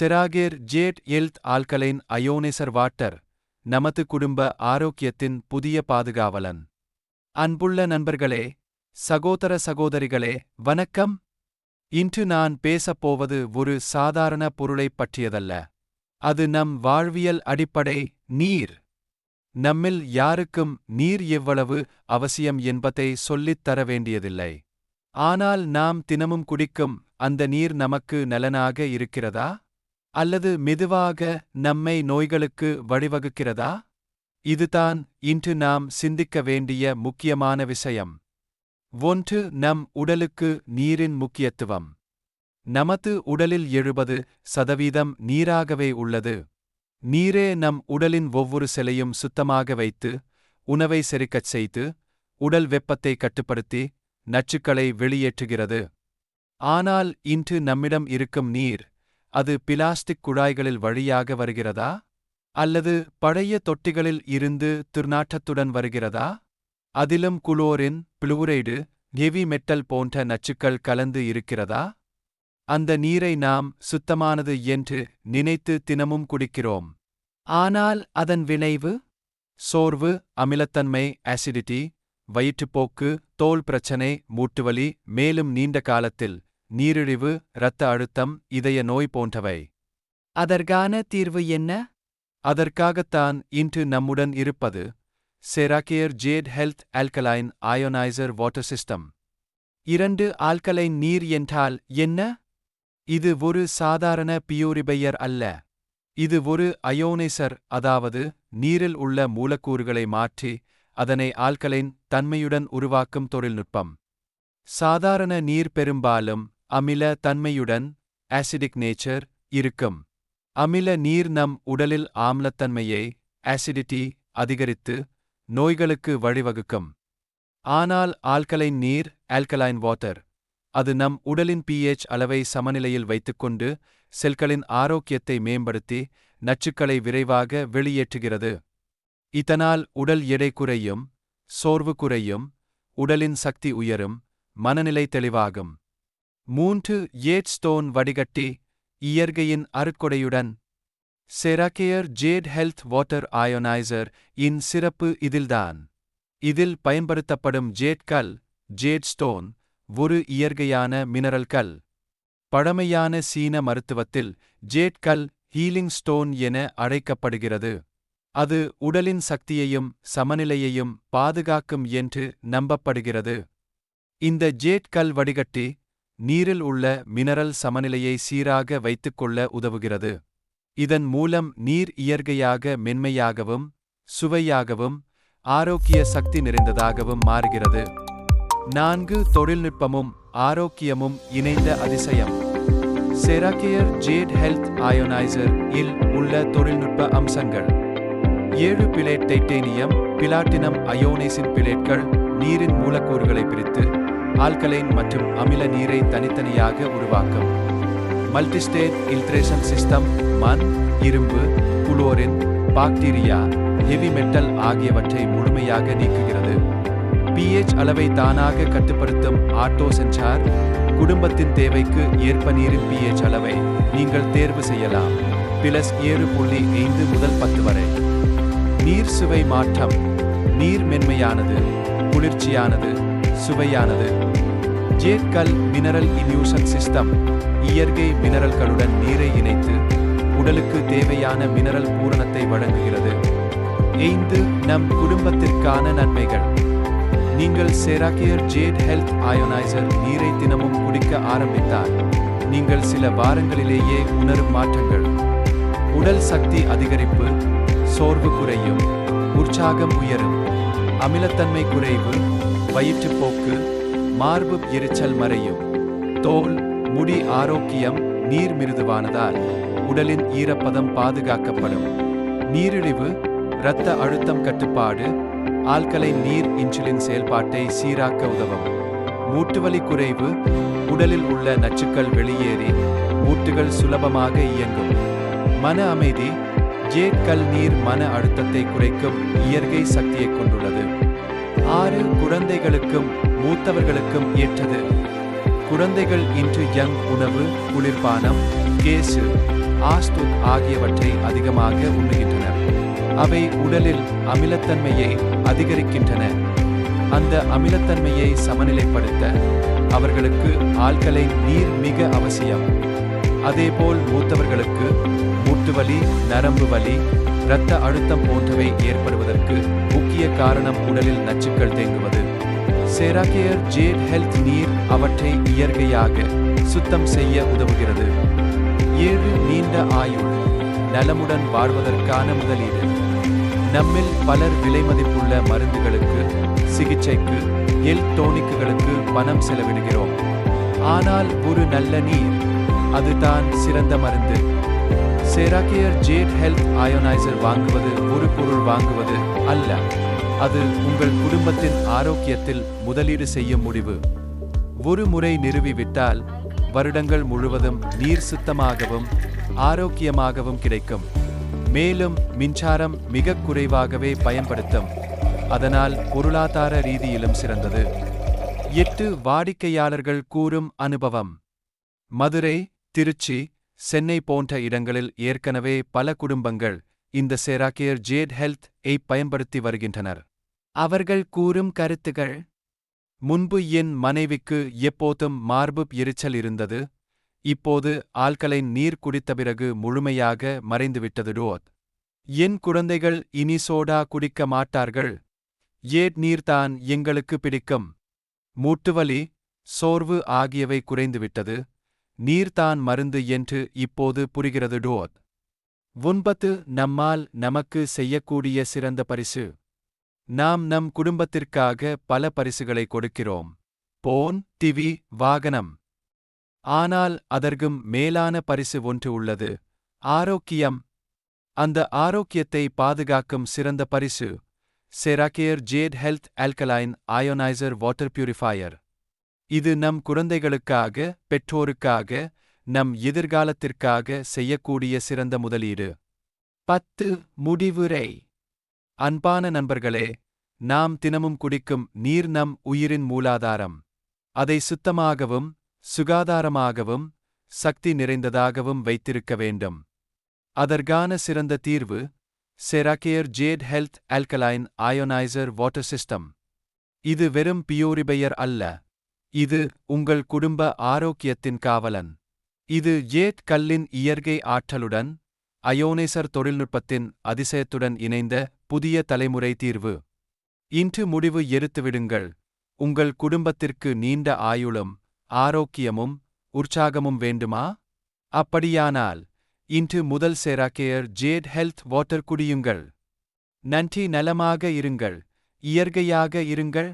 Ceracare jade health alkaline ionizer water நமது குடும்ப ஆரோக்கியத்தின் புதிய பாதுகாவலன். அன்புள்ள நண்பர்களே சகோதர சகோதரிகளே வணக்கம். இன்று நான் பேசப்போவது ஒரு சாதாரண பொருளைப் பற்றியதல்ல. அது நம் வாழ்வியல் அடிப்படை நீர். நம்மில் யாருக்கும் நீர் எவ்வளவு அவசியம் என்பதை சொல்லித் தர வேண்டியதில்லை. ஆனால் நாம் தினமும் குடிக்கும் அந்த நீர் நமக்கு நலனாக இருக்கிறதா? அல்லது மெதுவாக நம்மை நோய்களுக்கு வழிவகுக்கிறதா? இதுதான் இன்று நாம் சிந்திக்க வேண்டிய முக்கியமான விஷயம். ஒன்று நம் உடலுக்கு நீரின் முக்கியத்துவம். நமது உடலில் எழுபது சதவீதம் நீராகவே உள்ளது. நீரே நம் உடலின் ஒவ்வொரு செலையும் சுத்தமாக வைத்து உணவை செரிக்கச் செய்து உடல் வெப்பத்தை கட்டுப்படுத்தி நச்சுக்களை வெளியேற்றுகிறது. ஆனால் இன்று நம்மிடம் இருக்கும் நீர் அது பிளாஸ்டிக் குழாய்களில் வழியாக வருகிறதா? அல்லது பழைய தொட்டிகளில் இருந்து துர்நாற்றத்துடன் வருகிறதா? அதிலும் குளோரின் புளூரைடு ஹெவி மெட்டல் போன்ற நச்சுக்கள் கலந்து இருக்கிறதா? அந்த நீரை நாம் சுத்தமானது என்று நினைத்து தினமும் குடிக்கிறோம். ஆனால் அதன் விளைவு? சோர்வு அமிலத்தன்மை அசிடிட்டி வயிற்றுப்போக்கு தோல் பிரச்சனை மூட்டுவலி மேலும் நீண்ட காலத்தில் நீரிழிவு இரத்த அழுத்தம் இதய நோய் போன்றவை. அதற்கான தீர்வு என்ன? அதற்காகத்தான் இன்று நம்முடன் இருப்பது Ceracare jade health alkaline ionizer water system இரண்டு ஆல்கலைன் நீர் என்றால் என்ன? இது ஒரு சாதாரண பியூரிபையர் அல்ல. இது ஒரு அயோனைசர் அதாவது நீரில் உள்ள மூலக்கூறுகளை மாற்றி அதனை ஆல்கலைன் தன்மையுடன் உருவாக்கும் தொழில்நுட்பம். சாதாரண நீர் பெரும்பாலும் அமில தன்மையுடன் ஆசிடிக் நேச்சர் இருக்கும். அமில நீர் நம் உடலில் ஆம்லத்தன்மையை ஆசிடிட்டி அதிகரித்து நோய்களுக்கு வழிவகுக்கும். ஆனால் ஆல்கலைன் நீர் ஆல்கலைன் வாட்டர் அது நம் உடலின் பிஎச் அளவை சமநிலையில் வைத்துக்கொண்டு செல்களின் ஆரோக்கியத்தை மேம்படுத்தி நச்சுக்களை விரைவாக வெளியேற்றுகிறது. இதனால் உடல் எடை குறையும் சோர்வு குறையும் உடலின் சக்தி உயரும் மனநிலை தெளிவாகும். மூன்று ஏட் ஸ்டோன் வடிகட்டி இயற்கையின் அறுக்கொடையுடன் Ceracare jade health water ionizer இன் சிறப்பு இதில்தான். இதில் பயன்படுத்தப்படும் ஜேட் கல் ஜேட் ஸ்டோன் ஒரு இயற்கையான மினரல் கல். பழமையான சீன மருத்துவத்தில் ஜேட் கல் ஹீலிங் ஸ்டோன் என அழைக்கப்படுகிறது. அது உடலின் சக்தியையும் சமநிலையையும் பாதுகாக்கும் என்று நம்பப்படுகிறது. இந்த ஜேட் கல் வடிகட்டி நீரில் உள்ள மினரல் சமநிலையை சீராக வைத்துக்கொள்ள உதவுகிறது. இதன் மூலம் நீர் இயற்கையாக மென்மையாகவும் சுவையாகவும் ஆரோக்கிய சக்தி நிறைந்ததாகவும் மாறுகிறது. நான்கு தொழில்நுட்பமும் ஆரோக்கியமும் இணைந்த அதிசயம். செராக்கியர் ஜேட் ஹெல்த் அயோனைசர் இல் உள்ள தொழில்நுட்ப அம்சங்கள். ஏழு பிளேட் டைட்டேனியம் பிளாட்டினம் அயோனைசின் பிளேட்கள் நீரின் மூலக்கூறுகளை பிரித்து ஆல்கலைன் மற்றும் அமில நீரை தனித்தனியாக உருவாக்கும். மல்டிஸ்டேட் இல்ட்ரேஷன் சிஸ்டம் மண் இரும்பு குளோரின் பாக்டீரியா ஹெவி மெட்டல் ஆகியவற்றை முழுமையாக நீக்குகிறது. பிஹெச் அளவை தானாக கட்டுப்படுத்தும் ஆட்டோ சென்சார் குடும்பத்தின் தேவைக்கு ஏற்ப நீரின் பிஎச் அளவை நீங்கள் தேர்வு செய்யலாம். பிளஸ் ஏழு புள்ளி ஐந்து முதல் பத்து வரை. நீர் சுவை மாற்றம். நீர் மென்மையானது குளிர்ச்சியானது சுவையானது. ஜேட்கல் மினரல் இன்யூஷன் சிஸ்டம் இயற்கை மினரல்களுடன் நீரை இணைத்து உடலுக்கு தேவையான மினரல் பூரணத்தை வழங்குகிறது. ஐந்து நம் குடும்பத்திற்கான நன்மைகள். நீங்கள் செராக்கியர் ஜேட் ஹெல்த் அயோனைசர் நீரை தினமும் குடிக்க ஆரம்பித்தால் நீங்கள் சில வாரங்களிலேயே உணரும் மாற்றங்கள். உடல் சக்தி அதிகரிப்பு சோர்வு குறையும் உற்சாகம் உயரும் அமிலத்தன்மை குறைவு வயிற்றுப்போக்கு மார்பு எரிச்சல் மறையும் தோல் முடி ஆரோக்கியம் நீர் மிருதுவானதால் உடலின் ஈரப்பதம் பாதுகாக்கப்படும். நீரிழிவு இரத்த அழுத்தம் கட்டுப்பாடு ஆல்கலை நீர் இன்சுலின் செயல்பாட்டை சீராக்க உதவும். மூட்டுவலி குறைவு உடலில் உள்ள நச்சுக்கள் வெளியேறி மூட்டுகள் சுலபமாக இயங்கும். மன அமைதி ஜேக்கல் நீர் மன அழுத்தத்தை குறைக்கும் இயற்கை சக்தியை கொண்டுள்ளது. ஆறு குழந்தைகளுக்கும் மூத்தவர்களுக்கும் ஏற்றது. குழந்தைகள் இன்று யங் உணவு குளிர்பானம் கேசு ஆஸ்துக் ஆகியவற்றை அதிகமாக உண்ணுகின்றனர் அவை உடலில் அமிலத்தன்மையை அதிகரிக்கின்றன. அந்த அமிலத்தன்மையை சமநிலைப்படுத்த அவர்களுக்கு ஆள்களை நீர் மிக அவசியம். அதேபோல் மூத்தவர்களுக்கு மூட்டுவலி நரம்பு வலி இரத்த அழுத்தம் போன்றவை ஏற்படுவதற்கு முக்கிய காரணம் உடலில் நச்சுக்கள் தேங்குவது. செராகேயர் ஜேட் ஹெல்த் நீர் அவற்றை இயற்கையாக சுத்தம் செய்ய உதவுகிறது. ஏழு நீண்ட ஆயுள் நலமுடன் வாழ்வதற்கான முதலீடு. நம்மில் பலர் விலைமதிப்புள்ள மருந்துகளுக்கு சிகிச்சைக்கு எல் டோனிக்குகளுக்கு பணம் செலவிடுகிறோம். ஆனால் ஒரு நல்ல நீர் அதுதான் சிறந்த மருந்து. செராகேயர் ஜேட் ஹெல்த் அயோனைசர் வாங்குவது ஒரு பொருள் வாங்குவது அல்ல. அது உங்கள் குடும்பத்தின் ஆரோக்கியத்தில் முதலீடு செய்யும் முடிவு. ஒரு முறை நிறுவிவிட்டால் வருடங்கள் முழுவதும் நீர் சுத்தமாகவும் ஆரோக்கியமாகவும் கிடைக்கும். மேலும் மின்சாரம் மிக குறைவாகவே பயன்படுத்தும். அதனால் பொருளாதார ரீதியிலும் சிறந்தது. எட்டு வாடிக்கையாளர்கள் கூறும் அனுபவம். மதுரை திருச்சி சென்னை போன்ற இடங்களில் ஏற்கனவே பல குடும்பங்கள் இந்த செராகேர் ஜேட் ஹெல்த் ஐ பயன்படுத்தி வருகின்றனர். அவர்கள் கூறும் கருத்துகள் முன்பு என் மனைவிக்கு எப்போதும் மார்பு எரிச்சல் இருந்தது இப்போது ஆல்கலைன் நீர் குடித்த பிறகு முழுமையாக மறைந்துவிட்டது டோத் என் குழந்தைகள் இனி சோடா குடிக்க மாட்டார்கள். ஏட் நீர்தான் எங்களுக்கு பிடிக்கும். மூட்டுவலி சோர்வு ஆகியவை குறைந்துவிட்டது. நீர்தான் மருந்து என்று இப்போது புரிகிறது டோத். ஒன்பது நம்மால் நமக்கு செய்யக்கூடிய சிறந்த பரிசு. நாம் நம் குடும்பத்திற்காக பல பரிசுகளை கொடுக்கிறோம். போன் டிவி வாகனம். ஆனால் அதற்கும் மேலான பரிசு ஒன்று உள்ளது. ஆரோக்கியம். அந்த ஆரோக்கியத்தை பாதுகாக்கும் சிறந்த பரிசு. Ceracare jade health alkaline ionizer water purifier. இது நம் குழந்தைகளுக்காக பெற்றோருக்காக நம் எதிர்காலத்திற்காக செய்யக்கூடிய சிறந்த முதலீடு. பத்து முடிவுரை. அன்பான நண்பர்களே நாம் தினமும் குடிக்கும் நீர் நம் உயிரின் மூலாதாரம். அதை சுத்தமாகவும் சுகாதாரமாகவும் சக்தி நிறைந்ததாகவும் வைத்திருக்க வேண்டும். அதற்கான சிறந்த தீர்வு Ceracare jade health alkaline ionizer water system. இது வெறும் பியூரிபையர் அல்ல. இது உங்கள் குடும்ப ஆரோக்கியத்தின் காவலன். இது ஜேட் கல்லின் இயற்கை ஆற்றலுடன் அயோனேசர் தொழில்நுட்பத்தின் அதிசயத்துடன் இணைந்த புதிய தலைமுறை தீர்வு. இன்று முடிவு எடுத்துவிடுங்கள். உங்கள் குடும்பத்திற்கு நீண்ட ஆயுளும் ஆரோக்கியமும் உற்சாகமும் வேண்டுமா? அப்படியானால் இன்று முதல் சேராக்கேயர் ஜேட் ஹெல்த் வாட்டர் குடியுங்கள். நன்றி நலமாக இருங்கள். இயற்கையாக இருங்கள்.